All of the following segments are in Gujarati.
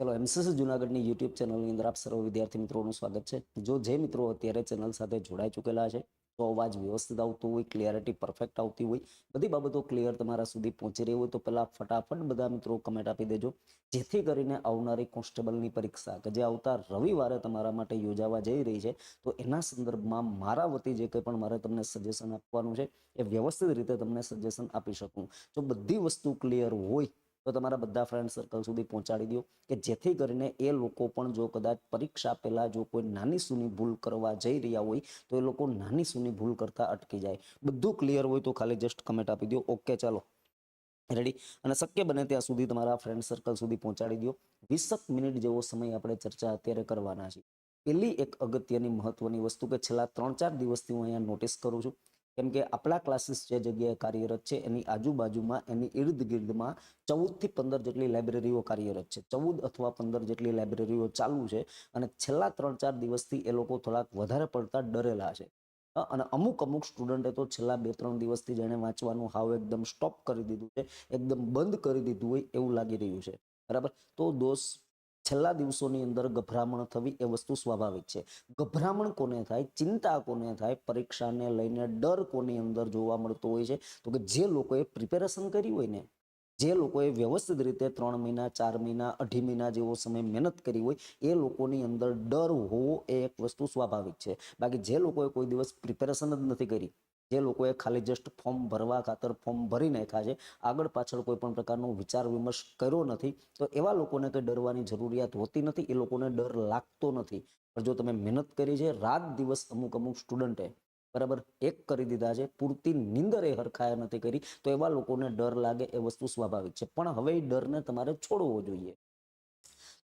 ચલો એમસીસી જુનાગઢની યુટ્યુબ ચેનલની અંદર આપ સર્વ વિદ્યાર્થી મિત્રોનું સ્વાગત છે. જો જે મિત્રો અત્યારે ચેનલ સાથે જોડાઈ ચૂકેલા છે, તો અવાજ વ્યવસ્થિત આવતો હોય ક્લિયરિટી પરફેક્ટ આવતી હોય, બધી બાબતો ક્લિયર તમારા સુધી પહોંચી રહી હોય, તો પહેલા ફટાફટ બધા મિત્રો કમેન્ટ આપી દેજો. જેથી કરીને આવનારી કોન્સ્ટેબલની પરીક્ષા કે જે આવતા રવિવારે તમારા માટે યોજાવા જઈ રહી છે, તો એના સંદર્ભમાં મારા વતી જે કંઈ પણ મારે તમને સજેશન આપવાનું છે, એ વ્યવસ્થિત રીતે તમને સજેશન આપી શકું. જો બધી વસ્તુ ક્લિયર હોય તો તમારા બધા ફ્રેન્ડ સર્કલ સુધી પહોંચાડી દો કે જેથી કરીને એ લોકો પણ જો કદાચ પરીક્ષા પહેલા જો કોઈ નાની સૂની ભૂલ કરવા જઈ રહ્યા હોય તો એ લોકો નાની સૂની ભૂલ કરતા અટકી જાય. બધું ક્લિયર હોય તો ખાલી જસ્ટ કમેન્ટ આપી દો. ઓકે ચાલો. રેડી અને શક્ય બને ત્યાં સુધી તમારા ફ્રેન્ડ સર્કલ સુધી પહોંચાડી દો. વીસક મિનિટ જેવો સમય આપણે ચર્ચા અત્યારે કરવાના છે પેલી એક અગત્યની મહત્વની વસ્તુ કે છેલ્લા ત્રણ ચાર દિવસથી હું અહીંયા નોટિસ કરું છું. કેમ કે આપણા ક્લાસીસ જે જગ્યાએ કાર્યરત છે, એની આજુબાજુમાં, એની ઇર્દ ગિર્દમાં ચૌદથી પંદર જેટલી લાઇબ્રેરીઓ કાર્યરત છે. ચૌદ અથવા પંદર જેટલી લાઇબ્રેરીઓ ચાલુ છે અને છેલ્લા ત્રણ ચાર દિવસથી એ લોકો થોડાક વધારે પડતા ડરેલા છે. અને અમુક અમુક સ્ટુડન્ટે તો છેલ્લા બે ત્રણ દિવસથી જેણે વાંચવાનું હાવ એકદમ સ્ટોપ કરી દીધું છે, એકદમ બંધ કરી દીધું હોય એવું લાગી રહ્યું છે. બરાબર? તો દોસ્ત છેલ્લા દિવસોની અંદર ગભરામણ થવી એ વસ્તુ સ્વાભાવિક છે. ગભરામણ કોને થાય? ચિંતા કોને થાય? પરીક્ષાને લઈને ડર કોની અંદર જોવા મળતો હોય છે? તો કે જે લોકોએ પ્રિપેરેશન કરી હોય ને, જે લોકોએ વ્યવસ્થિત રીતે ત્રણ મહિના, ચાર મહિના, અઢી મહિના જેવો સમય મહેનત કરી હોય, એ લોકોની અંદર ડર હોવો એ એક વસ્તુ સ્વાભાવિક છે. બાકી જે લોકોએ કોઈ દિવસ પ્રિપેરેશન જ નથી કરી જે લોકોએ ખાલી જસ્ટ ફોર્મ ભરવા ખાતર ફોર્મ ભરી નાખ્યા છે, આગળ પાછળ કોઈ પણ પ્રકારનો વિચાર વિમર્શ કર્યો નથી, તો એવા લોકોને કંઈ ડરવાની જરૂરિયાત હોતી નથી, એ લોકોને ડર લાગતો નથી. પણ જો તમે મહેનત કરી છે, રાત દિવસ અમુક અમુક સ્ટુડન્ટે બરાબર એક કરી દીધા છે, પૂરતી નિંદરે હરખાયા નથી કરી, તો એવા લોકોને ડર લાગે એ વસ્તુ સ્વાભાવિક છે. પણ હવે એ ડરને તમારે છોડવો જોઈએ.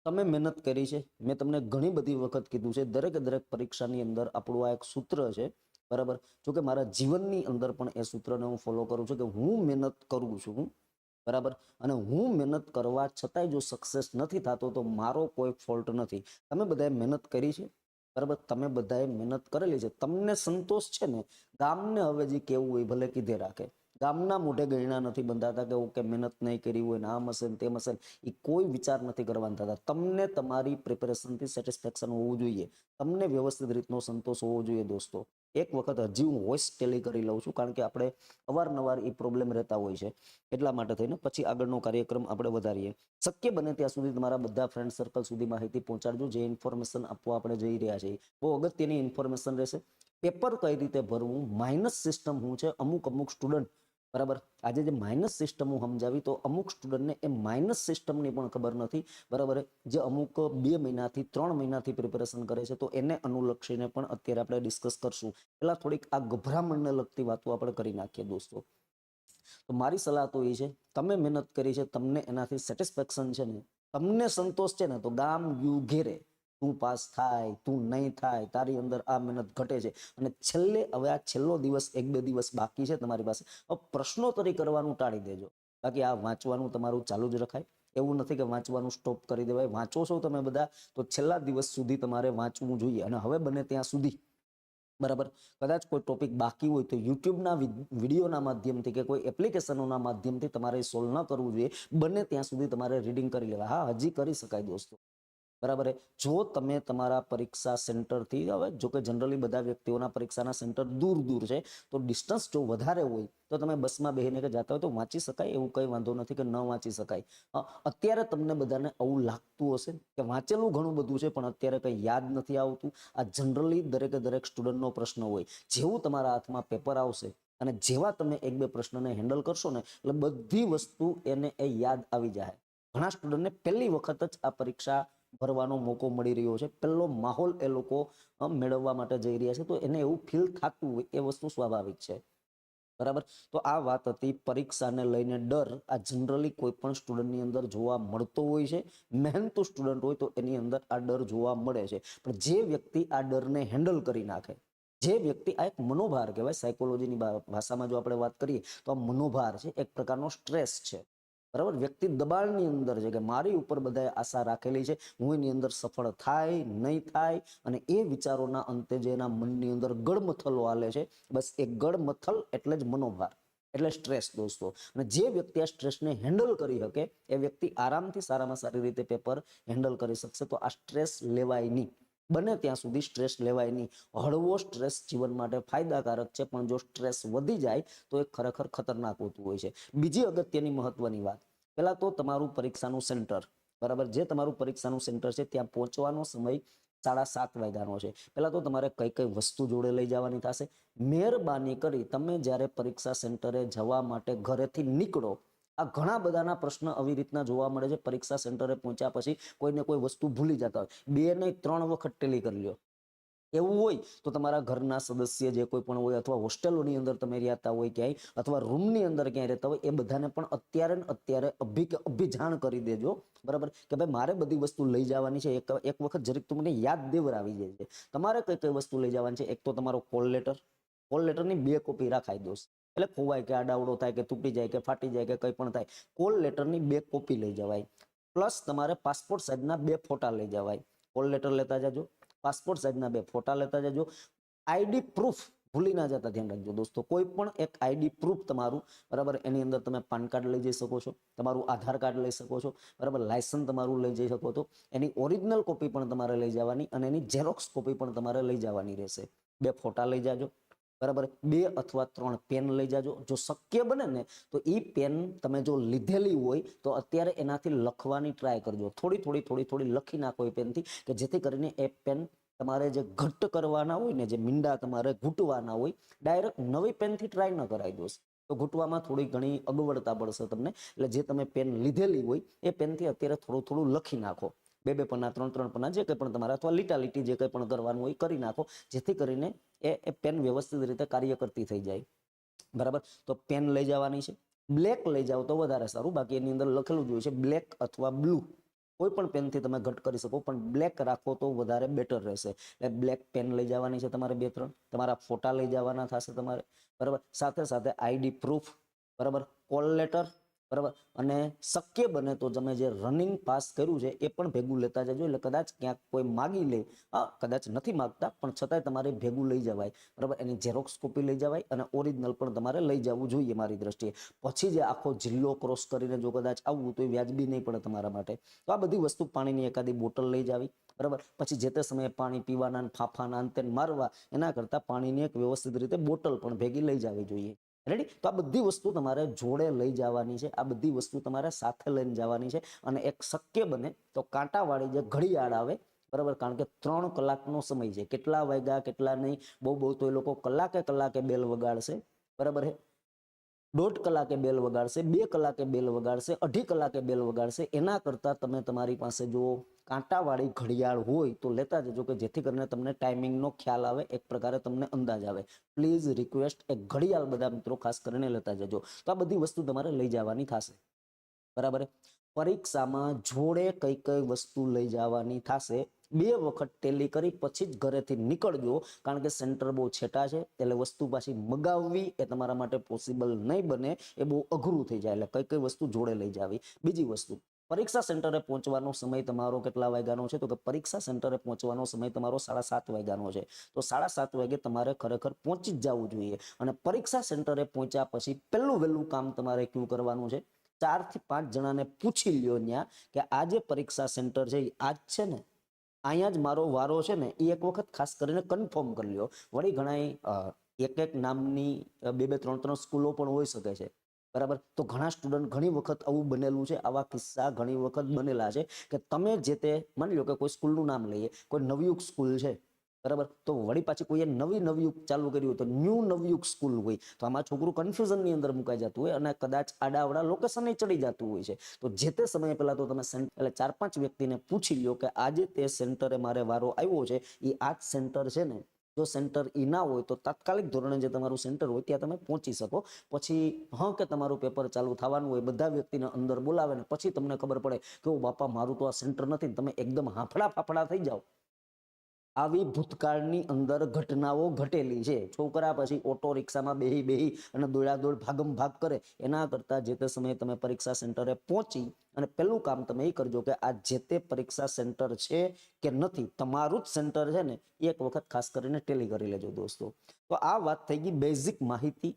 તમે મહેનત કરી છે, મેં તમને ઘણી બધી વખત કીધું છે, દરેક દરેક પરીક્ષાની અંદર આપણું આ એક સૂત્ર છે બરાબર? જો કે મારા જીવનની અંદર પણ એ સૂત્રને હું ફોલો કરું છું કે હું મહેનત કરું છું. બરાબર? અને હું મહેનત કરવા છતાંય જો સક્સેસ નથી થતો તો મારો કોઈ ફોલ્ટ નથી. તમે બધાએ મહેનત કરી છે? બરાબર? તમે બધાએ મહેનત કરેલી છે. તમને સંતોષ છે ને? ગામને હવે જે કેવું હોય ભલે કીધે રાખે. ગામના મોઢે ગયણા નથી બંધાતા કે ઓકે મહેનત નહીં કરી હોય ને આમ હશે ને તેમ હશે. એ કોઈ વિચાર નથી કરવાના થતા. તમને તમારી પ્રિપેરેશનથી સેટિસ્ફેક્શન હોવું જોઈએ. તમને વ્યવસ્થિત રીતનો સંતોષ હોવો જોઈએ દોસ્તો. એક વખત હજી હું વોઇસ ટેલી કરી લઉં છું, કારણ કે આપણે અવારનવાર એ પ્રોબ્લેમ રહેતા હોય છે. એટલા માટે થઈને પછી આગળનો કાર્યક્રમ આપણે વધારીએ. શક્ય બને ત્યાં સુધી તમારા બધા ફ્રેન્ડ સર્કલ સુધી માહિતી પહોંચાડજો, જે ઇન્ફોર્મેશન આપવા આપણે જઈ રહ્યા છીએ. બહુ અગત્યની ઇન્ફોર્મેશન રહેશે. પેપર કઈ રીતે ભરવું? માઇનસ સિસ્ટમ શું છે? અમુક અમુક સ્ટુડન્ટ બરાબર? આજે જે માઇનસ સિસ્ટમ હું સમજાવી, તો અમુક સ્ટુડન્ટને એ માઇનસ સિસ્ટમની પણ ખબર નથી. બરાબર? જે અમુક બે મહિનાથી, ત્રણ મહિનાથી પ્રિપેરેશન કરે છે, તો એને અનુલક્ષીને પણ અત્યારે આપણે ડિસ્કસ કરશું. પહેલાં થોડીક આ ગભરામણને લગતી વાતો આપણે કરી નાખીએ દોસ્તો. તો મારી સલાહ તો એ છે, તમે મહેનત કરી છે, તમને એનાથી સેટિસ્ફેક્શન છે ને, તમને સંતોષ છે ને, તો ગામ યુ ઘેરે. તું પાસ થાય, તું નહીં થાય, તારી અંદર આ મહેનત ઘટે છે. અને છેલ્લે, હવે આ છેલ્લો દિવસ, એક બે દિવસ બાકી છે તમારી પાસે. પ્રશ્નો પ્રશ્નોત્તરી કરવાનું ટાળી દેજો. બાકી આ વાંચવાનું તમારું ચાલુ જ રખાય. એવું નથી કે વાંચવાનું સ્ટોપ કરી દેવાય. વાંચો છો તમે બધા, તો છેલ્લા દિવસ સુધી તમારે વાંચવું જોઈએ. અને હવે બને ત્યાં સુધી. બરાબર? કદાચ કોઈ ટોપિક બાકી હોય તો યુટ્યુબના વિડીયોના માધ્યમથી કે કોઈ એપ્લિકેશનોના માધ્યમથી તમારે સોલ્વ ન કરવું જોઈએ. બને ત્યાં સુધી તમારે રીડિંગ કરી લેવા. હા, હજી કરી શકાય દોસ્તો. બરાબર? જો તમે તમારા પરીક્ષા સેન્ટરથી, હવે જો કે જનરલી બધા વ્યક્તિઓના પરીક્ષાના સેન્ટર દૂર દૂર છે, તો ડિસ્ટન્સ જો વધારે હોય, તો તમે બસમાં બેસીને કે જતા હોય તો વાંચી શકાય, એવું કંઈ વાંધો નથી કે ન વાંચી શકાય. અત્યારે તમને બધાને આવું લાગતું હશે કે વાંચેલું ઘણું બધું છે, પણ અત્યારે કંઈ યાદ નથી આવતું. આ જનરલી દરેકે દરેક સ્ટુડન્ટનો પ્રશ્ન હોય. જેવું તમારા હાથમાં પેપર આવશે અને જેવા તમે એક બે પ્રશ્નને હેન્ડલ કરશો ને, એટલે બધી વસ્તુ એને એ યાદ આવી જાય ઘણા સ્ટુડન્ટને પહેલી વખત જ આ પરીક્ષા ભરવાનો મોકો મળી રહ્યો છે. પહેલો માહોલ એ લોકો મેળવવા માટે જઈ રહ્યા છે. તો એને એવું ફીલ થતું હોય એ વસ્તુ સ્વાભાવિક છે. બરાબર? તો આ વાત હતી પરીક્ષાને લઈને ડર. આ જનરલી કોઈ પણ સ્ટુડન્ટની અંદર જોવા મળતો હોય છે. મહેનતુ સ્ટુડન્ટ હોય તો એની અંદર આ ડર જોવા મળે છે. પણ જે વ્યક્તિ આ ડરને હેન્ડલ કરી નાખે, જે વ્યક્તિ આ એક મનોભાર કહેવાય સાયકોલોજીની ભાષામાં જો આપણે વાત કરીએ, તો આ મનોભાર છે, એક પ્રકારનો સ્ટ્રેસ છે. બરાબર? વ્યક્તિ દબાણની અંદર છે કે મારી ઉપર બધાએ આશા રાખેલી છે, હું એની અંદર સફળ થાય નહીં થાય અને એ વિચારોના અંતે જે એના મનની અંદર ગડમથલો હાલે છે, બસ એ ગડમથલ એટલે જ મનોભાર, એટલે સ્ટ્રેસ દોસ્તો. અને જે વ્યક્તિ આ સ્ટ્રેસને હેન્ડલ કરી શકે, એ વ્યક્તિ આરામથી સારામાં સારી રીતે પેપર હેન્ડલ કરી શકશે, તો આ સ્ટ્રેસ લેવાય નહીં. બને ત્યાં સુધી સ્ટ્રેસ લેવાય નહીં. હળવો સ્ટ્રેસ જીવન માટે ફાયદાકારક છે, પણ જો સ્ટ્રેસ વધી જાય, તો એ ખરેખર ખતરનાક હોતું હોય છે. બીજી અગત્યની મહત્વની વાત. પહેલાં તો તમારું પરીક્ષાનું સેન્ટર. બરાબર? જે તમારું પરીક્ષાનું સેન્ટર છે, ત્યાં પહોંચવાનો સમય સાડા સાત વાગ્યાનો છે. પહેલાં તો તમારે કઈ કઈ વસ્તુ જોડે લઈ જવાની થશે. મહેરબાની કરી તમે જ્યારે પરીક્ષા સેન્ટરે જવા માટે ઘરેથી નીકળો આ ઘણા બધાના પ્રશ્ન આવી રીતના જોવા મળે છે. પરીક્ષા સેન્ટરે પહોંચ્યા પછી કોઈને કોઈ વસ્તુ ભૂલી જતા હોય. બે નહીં ત્રણ વખત ટેલી કરી લ્યો. એવું હોય તો તમારા ઘરના સદસ્ય જે કોઈ પણ હોય અથવા હોસ્ટેલોની અંદર તમે રહેતા હોય ક્યાંય અથવા રૂમની અંદર ક્યાંય રહેતા હોય એ બધાને પણ અત્યારે ને અત્યારે અભિ અભિજાણ કરી દેજો. બરાબર? કે ભાઈ મારે બધી વસ્તુ લઈ જવાની છે. એક એક વખત જરીક તું મને યાદ દેવરાવી જાય છે. તમારે કઈ કઈ વસ્તુ લઈ જવાની છે? એક તો તમારો કોલ લેટર. કોલ લેટરની બે કોપી રાખાઈ દોસ્ત એટલે ખોવાય કે આડાવડો થાય કે તૂટી જાય કે ફાટી જાય કે કંઈ પણ થાય, કોલ લેટરની બે કોપી લઈ જવાય. પ્લસ તમારે પાસપોર્ટ સાઇઝના બે ફોટા લઈ જવાય. કોલ લેટર લેતા જજો, પાસપોર્ટ સાઇઝના બે ફોટા લેતા જજો. આઈડી પ્રૂફ ભૂલી ના જતા ધ્યાન રાખજો દોસ્તો. કોઈ પણ એક આઈડી પ્રૂફ તમારું, બરાબર, એની અંદર તમે પાન કાર્ડ લઈ જઈ શકો છો, તમારું આધાર કાર્ડ લઈ શકો છો, બરાબર, લાયસન્સ તમારું લઈ જઈ શકો છો. એની ઓરિજિનલ કોપી પણ તમારે લઈ જવાની અને એની ઝેરોક્સ કોપી પણ તમારે લઈ જવાની રહેશે. બે ફોટા લઈ જાજો. બરાબર? બે અથવા ત્રણ પેન લઈ જાજો. જો શક્ય બને ને, તો એ પેન તમે જો લીધેલી હોય, તો અત્યારે એનાથી લખવાની ટ્રાય કરજો. થોડી થોડી થોડી થોડી લખી નાખો એ પેનથી કે જેથી કરીને એ પેન તમારે જે ઘટ્ટ કરવાના હોય ને, જે મીંડા તમારે ઘૂંટવાના હોય ડાયરેક્ટ નવી પેનથી ટ્રાય ન કરાવી દોશ તો ઘૂંટવામાં થોડી ઘણી અગવડતા પડશે તમને. એટલે જે તમે પેન લીધેલી હોય, એ પેનથી અત્યારે થોડું થોડું લખી નાખો. બે બે પન્ના, ત્રણ ત્રણ પન્ના, જે કંઈ પણ તમારે, અથવા લીટા લીટી જે કંઈ પણ કરવાનું હોય કરી નાખો. જેથી કરીને એ એ પેન વ્યવસ્થિત રીતે કાર્ય કરતી થઈ જાય. બરાબર? તો પેન લઈ જવાની છે. બ્લેક લઈ જાઓ તો વધારે સારું. બાકી એની અંદર લખેલું જ હોય છે બ્લેક અથવા બ્લુ કોઈ પણ પેનથી તમે ઘટ કરી શકો, પણ બ્લેક રાખો તો વધારે બેટર રહેશે. એટલે બ્લેક પેન લઈ જવાની છે તમારે બે, ત્રણ. તમારા ફોટા લઈ જવાના થશે તમારે. બરાબર? સાથે સાથે આઈડી પ્રૂફ બરાબર? કોલ લેટર બરાબર? અને શક્ય બને તો તમે જે રનિંગ પાસ કર્યું છે, એ પણ ભેગું લેતા જજો. એટલે કદાચ ક્યાંક કોઈ માગી લે. હા, કદાચ નથી માગતા, પણ છતાંય તમારે ભેગું લઈ જવાય. બરાબર? એની ઝેરોક્સ કોપી લઈ જવાય અને ઓરિજિનલ પણ તમારે લઈ જવું જોઈએ મારી દ્રષ્ટિએ. પછી જે આખો જિલ્લો ક્રોસ કરીને જો કદાચ આવવું તો એ વ્યાજબી નહીં પડે તમારા માટે. તો આ બધી વસ્તુ પાણીની એકાદી બોટલ લઈ જાવી. બરાબર? પછી જે તે સમયે પાણી પીવાના ફાફાના અંતે મારવા, એના કરતાં પાણીની એક વ્યવસ્થિત રીતે બોટલ પણ ભેગી લઈ જવી જોઈએ. રેડી તો આ બધી વસ્તુ તમારે જોડે લઈ જવાની છે. આ બધી વસ્તુ તમારે સાથે લઈને જવાની છે. અને એક શક્ય બને તો કાંટાવાળી જે ઘડિયાળ આવે, બરાબર? કારણ કે ત્રણ કલાકનો સમય છે. કેટલા વાગ્યા, કેટલા નહીં? બહુ બહુ તો એ લોકો કલાકે કલાકે બેલ વગાડશે. બરાબર હે? દોઢ કલાકે બેલ વગાડશે, બે કલાકે બેલ વગાડશે, અઢી કલાકે બેલ વગાડશે. એના કરતાં તમે તમારી પાસે જો કાંટાવાળી ઘડિયાળ હોય તો લેતા જજો કે જેથી કરીને તમને ટાઈમિંગનો ખ્યાલ આવે, એક પ્રકારે તમને અંદાજ આવે. પ્લીઝ રિક્વેસ્ટ એક ઘડિયાળ બધા મિત્રો ખાસ કરીને લેતા જજો. તો આ બધી વસ્તુ તમારે લઈ જવાની થશે. બરાબર? પરીક્ષામાં જોડે કઈ કઈ વસ્તુ લઈ જવાની થશે. બે વખત ટેલી કરી, પછી જ ઘરેથી નીકળજો. કારણ કે સેન્ટર બહુ છેટા છે, એટલે વસ્તુ પાછી મગાવવી એ તમારા માટે પોસિબલ નહીં બને. એ બહુ અઘરું થઈ જાય, એટલે કઈ કઈ વસ્તુ જોડે લઈ જાવી. બીજી વસ્તુ પરીક્ષા સેન્ટરે પહોંચવાનો સમય તમારો કેટલા વાગ્યાનો છે? તો કે પરીક્ષા સેન્ટરે પહોંચવાનો સમય તમારો સાડા સાત વાગ્યાનો છે. તો સાડા સાત વાગે તમારે ખરેખર પહોંચી જ જવું જોઈએ. અને પરીક્ષા સેન્ટરે પહોંચ્યા પછી પહેલું વહેલું કામ તમારે કયું કરવાનું છે? ચારથી પાંચ જણાને પૂછી લ્યો ત્યાં કે આ જે પરીક્ષા સેન્ટર છે આજ છે ને? અહીંયા જ મારો વારો છે ને? એ એક વખત ખાસ કરીને કન્ફર્મ કરી લ્યો. વળી ઘણા એક એક નામની, બે બે, ત્રણ ત્રણ સ્કૂલો પણ હોઈ શકે છે. બરાબર? તો ઘણા સ્ટુડન્ટ ઘણી વખત આવું બનેલું છે. આવા કિસ્સા ઘણી વખત બનેલા છે કે તમે જે તે માની લો કે કોઈ સ્કૂલનું નામ લઈએ, કોઈ નવયુગ સ્કૂલ છે, બરાબર? તો વળી પાછી કોઈએ નવી નવયુગ ચાલુ કર્યું તો ન્યૂ નવયુગ સ્કૂલ હોય. તો આમાં છોકરું કન્ફ્યુઝનની અંદર મુકાઈ જતું હોય અને કદાચ આડાવડા લોકેશને ચડી જતું હોય છે. તો જે તે સમયે પહેલા તો તમે એટલે ચાર પાંચ વ્યક્તિને પૂછી લો કે આજે તે સેન્ટરે મારે વારો આવ્યો છે એ આ જ સેન્ટર છે ને? જો સેન્ટર ઈ ના હોય તો તાત્કાલિક ધોરણે જે તમારું સેન્ટર હોય ત્યાં તમે પહોંચી શકો. પછી હા કે તમારું પેપર ચાલુ થવાનું હોય, બધા વ્યક્તિને અંદર બોલાવે ને પછી તમને ખબર પડે કે બાપા, મારું તો આ સેન્ટર નથી તમે એકદમ હાફડા ફાફડા થઈ જાઓ. આવી ભૂતકાળની અંદર ઘટનાઓ ઘટેલી છે. છોકરા પછી ઓટો રિક્ષામાં બેહી બેહી અને દોડાદોડ ભાગમ ભાગ કરે, એના કરતા જે તે સમયે તમે પરીક્ષા સેન્ટરે પહોંચી અને પહેલું કામ તમે એ કરજો કે આ જે તે પરીક્ષા સેન્ટર છે કે નથી, તમારું જ સેન્ટર છે ને એક વખત ખાસ કરીને ટેલી કરી લેજો દોસ્તો. તો આ વાત થઈ ગઈ બેઝિક માહિતી,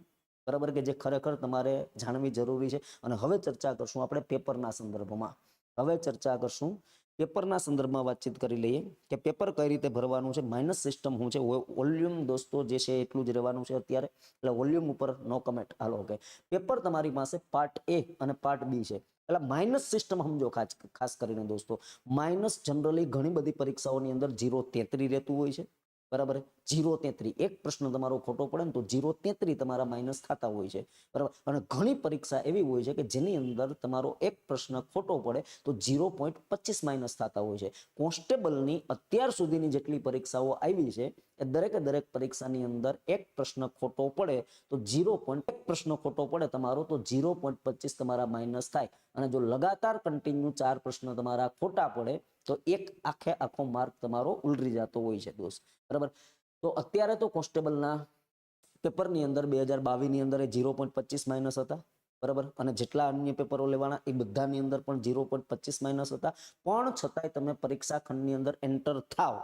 બરાબર કે જે ખરેખર તમારે જાણવી જરૂરી છે. અને હવે ચર્ચા કરશું આપણે પેપરના સંદર્ભમાં. હવે ચર્ચા કરશું પેપરના સંદર્ભમાં વાતચીત કરી લઈએ કે પેપર કઈ રીતે ભરવાનું છે માઇનસ સિસ્ટમ શું છે વોલ્યુમ દોસ્તો જે છે એટલું જ રહેવાનું છે અત્યારે, એટલે વોલ્યુમ ઉપર નો કમેન્ટ હાલો ઓકે પેપર તમારી પાસે પાર્ટ એ અને પાર્ટ બી છે. એટલે માઇનસ સિસ્ટમ સમજો ખાસ ખાસ કરીને દોસ્તો. માઇનસ જનરલી ઘણી બધી પરીક્ષાઓની અંદર જીરો તેત્રી રહેતું હોય છે. બરાબર? જીરો તેત્રી. એક પ્રશ્ન તમારો ખોટો પડે ને તો જીરો તેત્રી તમારા માઇનસ થતા હોય છે. બરાબર? અને ઘણી પરીક્ષા એવી હોય છે કે જેની અંદર તમારો એક પ્રશ્ન ખોટો પડે તો જીરો પોઈન્ટ પચીસ માઇનસ થતા હોય છે. કોન્સ્ટેબલની અત્યાર સુધીની જેટલી પરીક્ષાઓ આવી છે એ દરેકે દરેક પરીક્ષાની અંદર એક પ્રશ્ન ખોટો પડે તો જીરો પોઈન્ટ એક પ્રશ્ન ખોટો પડે તમારો તો જીરો પોઈન્ટ પચીસ તમારા માઇનસ થાય. અને જો લગાતાર કન્ટિન્યુ ચાર પ્રશ્ન તમારા ખોટા પડે તો એક આખે આખો માર્ક તમારો ઉલરી જતો હોય છે દોસ્ત. બરાબર? તો અત્યારે તો કોન્સ્ટેબલના પેપરની અંદર બે હજાર બાવીસની અંદર એ જીરો પોઈન્ટ પચીસ માઇનસ હતા. બરાબર? અને જેટલા અન્ય પેપરો લેવાના એ બધાની અંદર પણ જીરો પોઈન્ટ પચીસ માઇનસ હતા. પણ છતાંય તમે પરીક્ષા ખંડની અંદર એન્ટર થાવ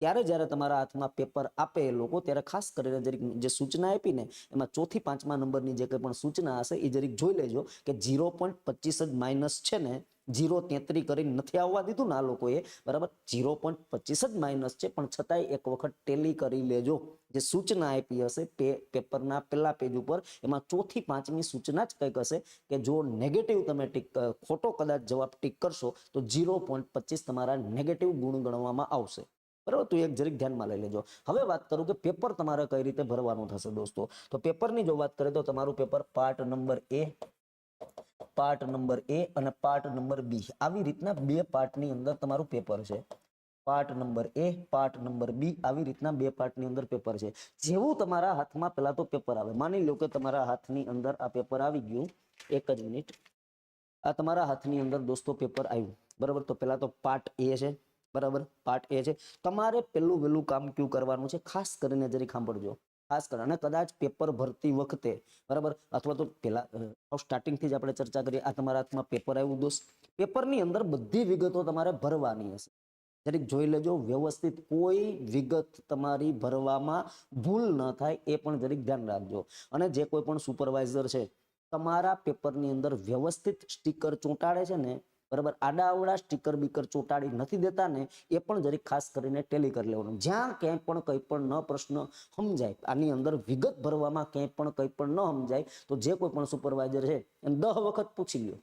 ત્યારે જ્યારે તમારા હાથમાં પેપર આપે એ લોકો, ત્યારે ખાસ કરીને જરીક જે સૂચના આપી ને, એમાં ચોથી પાંચમા નંબરની જે કંઈ પણ સૂચના હશે એ જરીક જોઈ લેજો કે જીરો પોઈન્ટ પચીસ જ માઇનસ છે ને જીરો તેત્રી કરીને નથી આવવા દીધું ને આ લોકોએ, બરાબર? જીરો પોઈન્ટ પચીસ જ માઇનસ છે, પણ છતાંય એક વખત ટેલી કરી લેજો. જે સૂચના આપી હશે પેપરના પહેલા પેજ ઉપર, એમાં ચોથી પાંચમી સૂચના જ કંઈક હશે કે જો નેગેટિવ તમે ટીક ખોટો કદાચ જવાબ ટીક કરશો, તો જીરો પોઈન્ટ પચીસ તમારા નેગેટિવ ગુણ ગણવામાં આવશે. બરાબર? તો એક જરીક ધ્યાનમાં લઈ લેજો. હવે વાત કરું કે પેપર તમારે કઈ રીતે ભરવાનું થશે દોસ્તો? તો પેપરની જો વાત કરીએ તો તમારું paper part number A part number A અને પાર્ટ નંબર બી. આવી રીતના બે પાર્ટની અંદર તમારું પેપર છે. Part number A, part number B, આવી રીતના બે પાર્ટની અંદર પેપર છે. જેવું તમારા હાથમાં પહેલા તો પેપર આવે. માની લો કે તમારા હાથની અંદર આ પેપર આવી ગયું. એક જ મિનિટ. આ તમારા હાથની અંદર દોસ્તો પેપર આવ્યું. બરાબર? તો પહેલાં તો પાર્ટ એ છે. બરાબર? પાર્ટ એ છે. તમારે પેલું વહેલું કામ ક્યુ કરવાનું છે? ખાસ કરીને જરી સાંભળજો. ખાસ કર અને કદાચ પેપર ભરતી વખતે, બરાબર? અથવા તો પેલા સ્ટાર્ટિંગથી જ આપણે ચર્ચા કરીએ, આ તમારા હાથમાં પેપર આવ્યું દોસ્ત. પેપરની અંદર બધી વિગતો તમારે ભરવાની હશે. જરીક જોઈ લેજો, વ્યવસ્થિત કોઈ વિગત તમારી ભરવામાં ભૂલ ન થાય એ પણ જરીક ધ્યાન રાખજો. અને જે કોઈ પણ સુપરવાઇઝર છે, તમારા પેપરની અંદર વ્યવસ્થિત સ્ટીકર ચોંટાડે છે ને બરાબર? આડા અવડા સ્ટીકર બીકર ચોંટાડી નથી દેતા ને એ પણ જરીક ખાસ કરીને ટેલી કરી લેવાનું. જ્યાં ક્યાંય પણ કંઈ પણ ન પ્રશ્ન સમજાય, આની અંદર વિગત ભરવામાં ક્યાંય પણ કંઈ પણ ન સમજાય, તો જે કોઈ પણ સુપરવાઇઝર છે, એને દહ વખત પૂછી લ્યો.